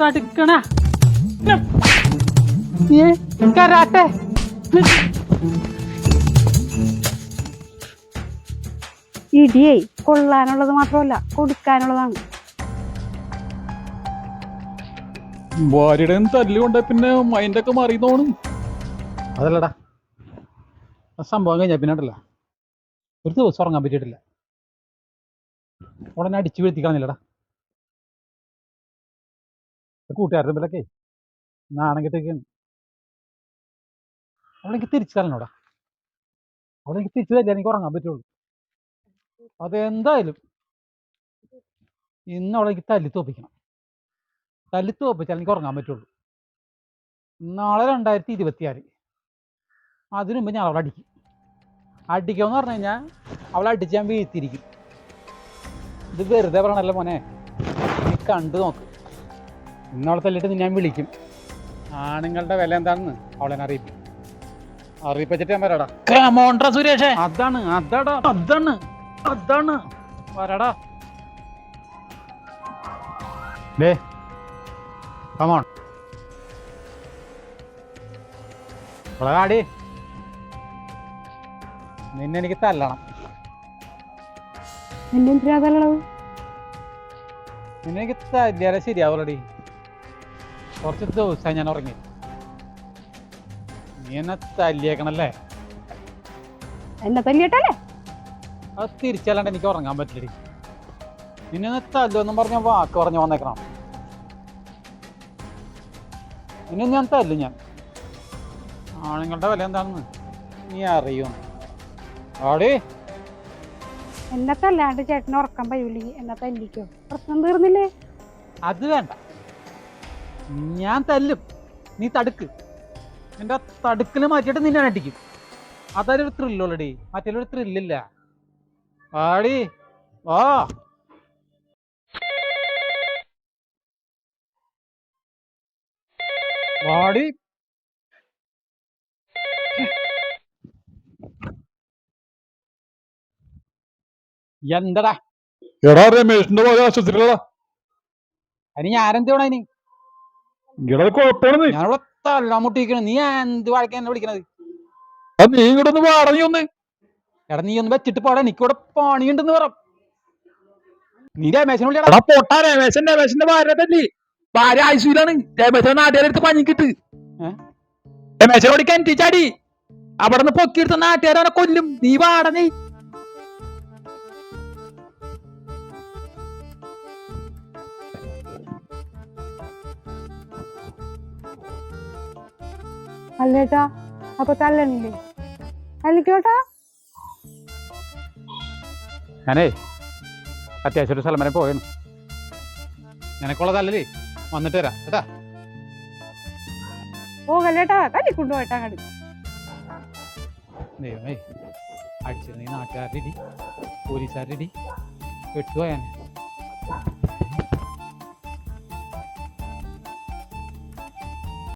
തടുക്കണ. Karate. ഇടിയേ കൊള്ളാനുള്ളത് മാത്രമല്ല കൊടുക്കാനുള്ളതാണ്. ഭാര്യയുടെ തല്ലുകൊണ്ട് പിന്നെ മൈൻഡൊക്കെ തോന്നും അതല്ലടാ. ആ സംഭവം കഴിഞ്ഞാൽ പിന്നെ ഉണ്ടല്ലോ. ഒരു ദിവസം ഉറങ്ങാൻ പറ്റിയിട്ടില്ല. ഉടനെ അടിച്ചു വീഴ്ത്തിക്കാന്നില്ലടാ കൂട്ടുകാരുടെ മുമ്പിലൊക്കെ നാണം അവളെനിക്ക് തിരിച്ചു തരണോടാ. അവളെനിക്ക് തിരിച്ചു തരില്ല എനിക്ക് ഉറങ്ങാൻ പറ്റുള്ളൂ. അതെന്തായാലും ഇന്ന് അവളെനിക്ക് തല്ലി തോപ്പിക്കണം. തല്ലി തോപ്പിച്ചാൽ എനിക്ക് ഉറങ്ങാൻ പറ്റുള്ളൂ. നാളെ രണ്ടായിരത്തി ഇരുപത്തിയാറ്. അതിനു മുമ്പ് ഞാൻ അവളെ അടിക്കും. അടിക്കുമെന്ന് പറഞ്ഞു കഴിഞ്ഞാൽ അവളെ അടിച്ച് ഞാൻ വീഴ്ത്തിയിരിക്കും. ഇത് വെറുതെ പറയണല്ലോ മോനെ. നീ കണ്ടു നോക്ക്. ഇന്നവളെ തല്ലിട്ട് നിന്നെ ഞാൻ വിളിക്കും. ആണുങ്ങളുടെ വില എന്താണെന്ന് അവളെ അറിയിക്കും അറിയിപ്പിച്ചിട്ട് ഞാൻ വരാടാ. കമോണ്ട്ര സുരേഷേ. അതാണ് അതാടാ അതാണ് അതാണ്. വരടാ. ഡേ കമോൺ കാടി. നിന്നെ എനിക്ക് തല്ലണം. നിന്നെ എനിക്ക് തല്ലിയാലേ ശരിയാവുള്ളടി. കുറച്ച് ദിവസമായി ഞാൻ ഉറങ്ങി. നീ എന്നെ തല്ലിയേക്കണല്ലേ? എന്നെ തല്ലിയിട്ടല്ലേ അത് തിരിച്ചല്ലാണ്ട് എനിക്ക് ഉറങ്ങാൻ പറ്റില്ല നിന്നെ തല്ലുമെന്നും പറഞ്ഞ വാക്ക് പറഞ്ഞു വന്നേക്കണം. നിന്നെ ഞാൻ തല്ലും ഞാൻ. ആണുങ്ങളുടെ വില എന്താണെന്ന് നീ അറിയോ. ആടി. എന്നെ തല്ലാണ്ട് ചേട്ടനെ ഉറക്കാൻ പറ്റൂലെങ്കിൽ എന്നെ തല്ലിക്കോ? പ്രശ്നം തീർന്നില്ലേ? അത് വേണ്ട. ഞാൻ തല്ലും. നീ തടുക്ക്. നിന്റെ തടുക്കൽ മാറ്റിയിട്ട് നിന്നെ അടിക്കും. അതൊരു ത്രില്ലുള്ളടി ഒരു ത്രില്ലില്ല ആടി ആ വാടി. എന്തടാ? എടാ രമേഷിന്റെ പോലെ ആശുപത്രിയിലടാ അതിന് ഞാനെന്താണ് ഇനി നീ എന്ത് വഴക്കാൻ എന്നെ വിളിക്കണത്? അത് നീ ഇങ്ങോട്ട് ഒന്ന് വാടഞ്ഞി ഒന്ന്. എടാ നീ ഒന്ന് വെച്ചിട്ട് പോടാ. എനിക്കിവിടെ പണിയുണ്ടെന്ന് പറ. നീ രമേശനെ വിളിയടാ. എടാ പൊട്ടാ. രമേശൻ രമേശന്റെ ഭാര്യ തല്ലി ഭാര്യ ആയുസൂലാണ് രമേശൻ നാട്ടുകാരെടുത്ത് പഞ്ഞിക്കിട്ട് ഏ? രമേശനോട് കിണറ്റി ചാടി അവിടെ നിന്ന് പൊക്കിയെടുത്ത നാട്ടുകാരെ കൊല്ലും. നീ വാട നീ. അല്ലേട്ടാ? അപ്പൊ തല്ലണില്ലേ? അല്ലിക്കോട്ടാ ഞാനേ അത്യാവശ്യം ഒരു സ്ഥലം വരെ പോയാണ് നിനക്കുള്ളതല്ലേ വന്നിട്ട് വരാം കേട്ടാ? പോകല്ലേട്ടാ? തല്ലിക്കൊണ്ടു പോയിട്ടാ അങ്ങോട്ട് ദൈവമേ അടിച്ചിരുന്ന നാട്ടുകാരുടെ ഇടി പോലീസുകാരുടെ ഇടി പെട്ടുപോയാനെ